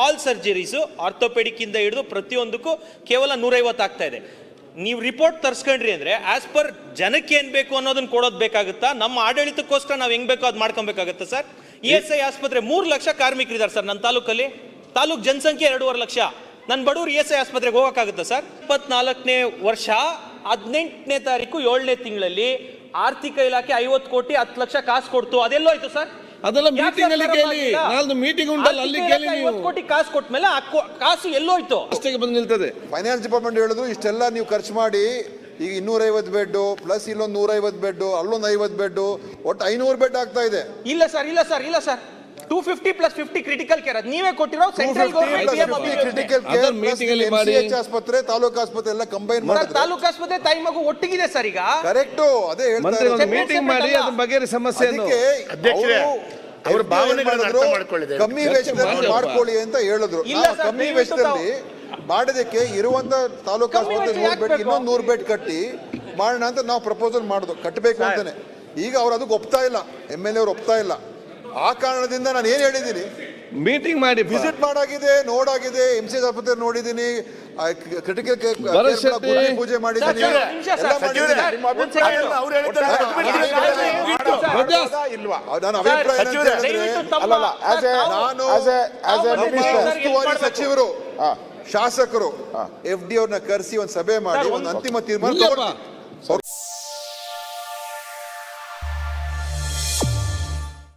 All surgeries orthopaedic ಇಂದ ಹಿಡಿದು ಪ್ರತಿಯೊಂದಕ್ಕೂ ಕೇವಲ ನೂರೈವತ್ತು ಆಗ್ತಾ ಇದೆ. ನೀವು ರಿಪೋರ್ಟ್ ತರ್ಸ್ಕೊಂಡ್ರಿ ಅಂದ್ರೆ ಆಸ್ ಪರ್ ಜನಕ್ಕೆ ಏನು ಬೇಕು ಅನ್ನೋದನ್ನ ಕೊಡೋದು ಬೇಕಾಗುತ್ತಾ? ನಮ್ಮ ಆಡಳಿತಕ್ಕೋಸ್ಕರ ನಾವು ಹೆಂಗ್ ಬೇಕೋ ಅದು ಮಾಡ್ಕೊಬೇಕಾಗುತ್ತಾ ಸರ್. ಇ ಎಸ್ ಐ ಆಸ್ಪತ್ರೆ ಮೂರು ಲಕ್ಷ ಕಾರ್ಮಿಕರಿದ್ದಾರೆ ಸರ್ ನನ್ನ ತಾಲೂಕಲ್ಲಿ. ತಾಲೂಕ್ ಜನಸಂಖ್ಯೆ ಎರಡೂವರೆ ಲಕ್ಷ. ನನ್ನ ಬಡವರು ಇ ಎಸ್ ಐ ಆಸ್ಪತ್ರೆಗೆ ಹೋಗೋಕ್ಕಾಗುತ್ತಾ ಸರ್. ಇಪ್ಪತ್ನಾಲ್ಕನೇ ವರ್ಷ, ಹದಿನೆಂಟನೇ ತಾರೀಕು ಏಳನೇ ತಿಂಗಳಲ್ಲಿ ಆರ್ಥಿಕ ಇಲಾಖೆ ಐವತ್ತು ಕೋಟಿ, ಹತ್ತು ಲಕ್ಷ ಕಾಸು ಕೊಡ್ತು. ಅದೆಲ್ಲೋಯ್ತು ಸರ್? ಅದೆಲ್ಲ ಮೀಟಿಂಗ್ ಅಲ್ಲಿ ಕೇಳಿ. ನಾಲ್ದು ಮೀಟಿಂಗ್ ಉಂಟಲ್ಲ, ಅಲ್ಲಿ ಕೇಳಿ ನೀವು. 50 ಕೋಟಿ ಕಾಸು ಕೊಟ್ಮೇಲೆ ಆ ಕೊ- ಕಾಸು ಎಲ್ಲೋಯ್ತು. ಅಷ್ಟೇ ಬಂದು ನಿಲ್ತದೆ. ಫೈನಾನ್ಸ್ ಡಿಪಾರ್ಟ್ಮೆಂಟ್ ಹೇಳಿದ್ರು ಇಷ್ಟೆಲ್ಲ ನೀವು ಖರ್ಚು ಮಾಡಿ ಈಗ ಇನ್ನೂರೈವತ್ತು ಬೆಡ್ಡು ಪ್ಲಸ್ ಇಲ್ಲೊಂದು ನೂರೈವತ್ತು ಬೆಡ್ಡು ಅಲ್ಲೊಂದು ಐವತ್ತು ಬೆಡ್ಡು ಒಟ್ಟು ಐನೂರು ಬೆಡ್ ಆಗ್ತಾ ಇದೆ. ಇಲ್ಲ ಸರ್ ಇಲ್ಲ ಸರ್ ಇಲ್ಲ sir. Two fifty plus fifty critical care ನೀವೇ ಕೊಟ್ಟಿರೋ ಸೆಂಟ್ರಲ್ ಗೌರ್ಮೆಂಟ್ ಮಾಡಿ. ಆಸ್ಪತ್ರೆ ತಾಲೂಕು ಆಸ್ಪತ್ರೆ ಎಲ್ಲ ಕಂಬೈನ್ ಮಾಡಿದ್ರೆ ತಾಲೂಕು ಆಸ್ಪತ್ರೆ ತಾಯಿ ಮಗು ಒಟ್ಟಿಗಿದೆ ಸರ್ ಈಗ ಕರೆಕ್ಟ್ ಅದೇ ಮೀಟಿಂಗ್ ಮಾಡಿ. ಅದ್ರ ಬಗ್ಗೆ ಅಧ್ಯಕ್ಷರೇ, ಅವ್ರು ಭಾವನೆಗಳನ್ನ ಅರ್ಥ ಮಾಡ್ಕೊಳ್ಳಿದೆ. ಕಮ್ಮಿ ವೆಚ್ಚದಲ್ಲಿ ಮಾಡಿ. ಮಾಡ್ಕೊಳ್ಳಿ ಅಂತ ಹೇಳಿದ್ರು ಇಲ್ಲ ಕಮ್ಮಿ ವೆಚ್ಚದಲ್ಲಿ ಮಾಡೋದಕ್ಕೆ ಇರುವಂತ ತಾಲೂಕು ಆಸ್ಪತ್ರೆ ನೂರು ಬೆಡ್? ಇನ್ನೊಂದು ನೂರು ಬೆಡ್ ಕಟ್ಟಿ ಮಾಡೋಣ ಅಂತ ನಾವು ಪ್ರಪೋಸಲ್ ಮಾಡಿದ್ವು ಕಟ್ಟಬೇಕು ಅಂತಾನೆ ಈಗ ಅವ್ರು ಅದಕ್ಕೆ ಒಪ್ತಾ ಇಲ್ಲ ಎಂ ಎಲ್ ಎ ಅವ್ರು ಒಪ್ತಾ ಇಲ್ಲ ಆ ಕಾರಣದಿಂದ ನಾನು ಏನ್ ಹೇಳಿದ್ದೀನಿ? ಮೀಟಿಂಗ್ ಮಾಡಿ ವಿಸಿಟ್ ಮಾಡಾಗಿದೆ ನೋಡಾಗಿದೆ ಎಂ ಸಿ ಆಸ್ಪತ್ರೆ ನೋಡಿದ್ದೀನಿ ಕ್ರಿಟಿಕಲ್ ಭರತ್ ಶೆಟ್ಟಿ. ಪೂಜೆ ಮಾಡಿದ್ದೀನಿ. ಅಭಿಪ್ರಾಯ ಸಚಿವರೇ, ನಾನು. ಸಚಿವರು. ಶಾಸಕರು ಎಫ್ ಡಿ ಅವ್ರನ್ನ ಕರೆಸಿ ಒಂದು ಸಭೆ ಮಾಡಿ ಒಂದು ಅಂತಿಮ ತೀರ್ಮಾನ.